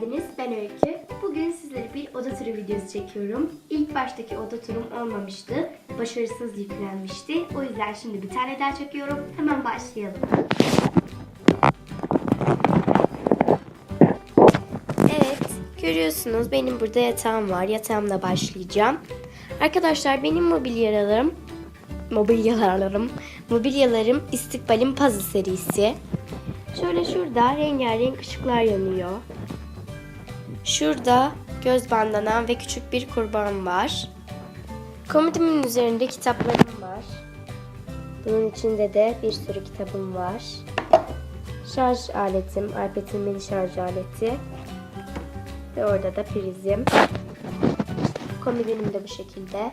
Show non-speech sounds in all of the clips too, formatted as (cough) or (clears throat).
geldiniz. Ben Öykü. Bugün sizlere bir oda turu videosu çekiyorum. İlk baştaki oda turum olmamıştı. Başarısız yüklenmişti. O yüzden şimdi bir tane daha çekiyorum. Hemen başlayalım. Evet, görüyorsunuz benim burada yatağım var. Yatağımla başlayacağım. Arkadaşlar benim mobilyalarım mobilyalarım, mobilyalarım İstikbal'in Puzzle serisi. Şöyle şurada rengarenk ışıklar yanıyor. Şurada göz bandanam ve küçük bir kurban var. Komodimin üzerinde kitaplarım var. Bunun içinde de bir sürü kitabım var. Şarj aletim, iPad'in mini şarj aleti. Ve orada da prizim. Komodinim de bu şekilde.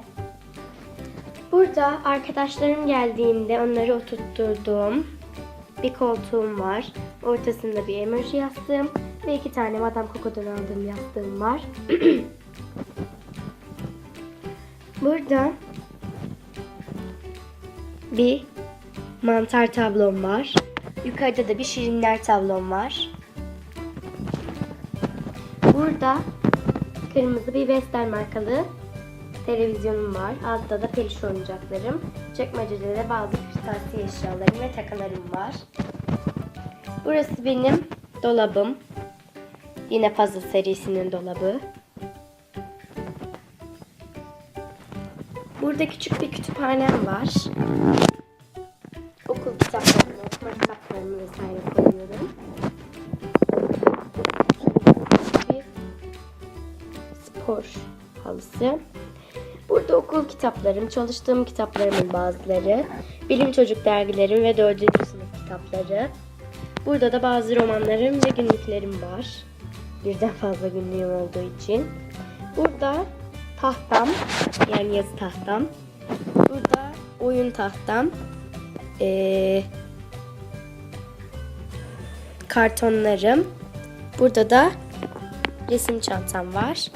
Burada arkadaşlarım geldiğinde onları oturtturduğum bir koltuğum var. Ortasında bir emoji yastığım ve iki tane Madame Coco'dan aldığım yastığım var. (clears throat) Burada bir mantar tablom var. Yukarıda da bir şirinler tablom var. Burada kırmızı bir Vestel markalı televizyonum var. Altta da peluş oyuncaklarım. Çekmecede de bazı kırtasiye eşyalarım ve takılarım var. Burası benim dolabım. Yine Puzzle serisinin dolabı. Burada küçük bir kütüphanem var. Okul kitaplarımı, okuma kitaplarımı vesaire koyuyorum. Bir spor halısı. Burada okul kitaplarım, çalıştığım kitaplarımın bazıları, bilim çocuk dergilerim ve 4. sınıf kitapları. Burada da bazı romanlarım ve günlüklerim var. Birden fazla günlüğüm olduğu için. Burada tahtam, yani yazı tahtam. Burada oyun tahtam. Ee, kartonlarım. Burada da resim çantam var.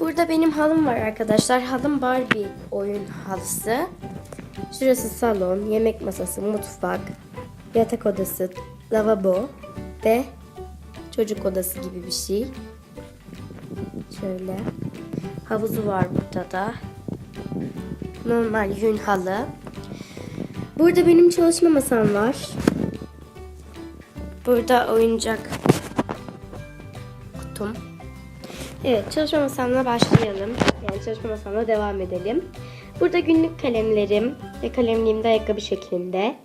Burada benim halım var arkadaşlar. Halım Barbie oyun halısı. Şurası salon, yemek masası, mutfak, yatak odası, lavabo ve çocuk odası gibi bir şey. Şöyle. Havuzu var burada da. Normal yün halı. Burada benim çalışma masam var. Burada oyuncak kutum. Evet çalışma masamla başlayalım. Yani çalışma masamla devam edelim. Burada günlük kalemlerim ve kalemliğim de ayakkabı şeklinde.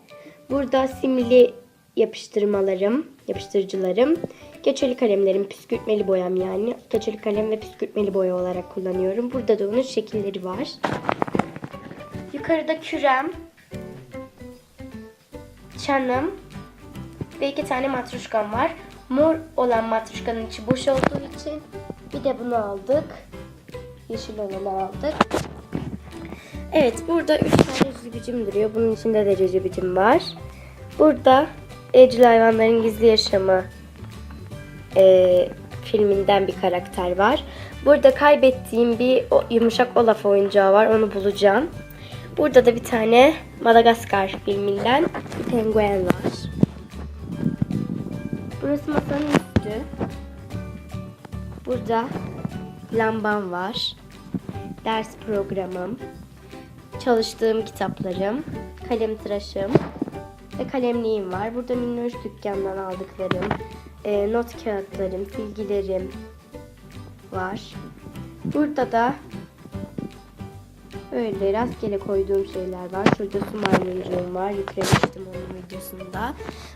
Burada simli yapıştırmalarım, yapıştırıcılarım. Keçeli kalemlerim, püskürtmeli boyam yani. Keçeli kalem ve püskürtmeli boya olarak kullanıyorum. Burada da onun şekilleri var. Yukarıda kürem, çanım ve iki tane matruşkam var. Mor olan matruşkanın içi boş olduğu için bir de bunu aldık. Yeşil olanı aldık. Evet burada 3 tane cicibicim duruyor. Bunun içinde de cicibicim var. Burada Evcil Hayvanların Gizli Yaşamı e, filminden bir karakter var. Burada kaybettiğim bir o- yumuşak Olaf oyuncağı var. Onu bulacağım. Burada da bir tane Madagaskar filminden bir penguen var. Burası masanın üstü. Burada lambam var. Ders programım. Çalıştığım kitaplarım. Kalem tıraşım. Ve kalemliğim var. Burada minnoş dükkandan aldıklarım. E, not kağıtlarım, silgilerim var. Burada da Öyle rastgele koyduğum şeyler var. Şurada su maymuncuğum var. Yüklemiştim onun videosunda.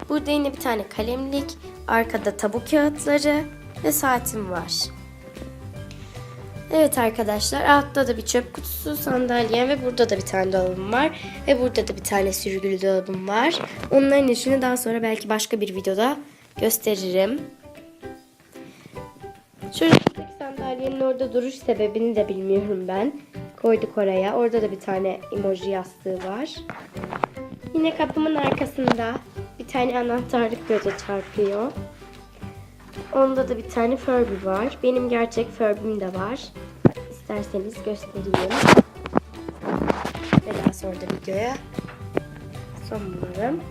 Burada yine bir tane kalemlik. Arkada tabu kağıtları ve saatim var. Evet arkadaşlar altta da bir çöp kutusu, sandalyem ve burada da bir tane dolabım var. Ve burada da bir tane sürgülü dolabım var. Onların işini daha sonra belki başka bir videoda gösteririm. Şuradaki sandalyenin orada duruş sebebini de bilmiyorum ben. Koyduk oraya. Orada da bir tane emoji yastığı var. Yine kapımın arkasında bir tane anahtarlık göze çarpıyor. Onda da bir tane Furby var. Benim gerçek Furby'm de var. İsterseniz göstereyim. Ve daha sonra da videoya son bulurum.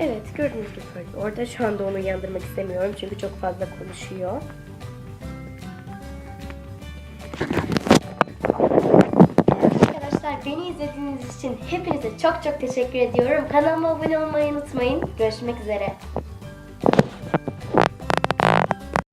Evet gördüğünüz gibi orada. Şu anda onu uyandırmak istemiyorum çünkü çok fazla konuşuyor. Arkadaşlar beni izlediğiniz için hepinize çok çok teşekkür ediyorum. Kanalıma abone olmayı unutmayın. Görüşmek üzere.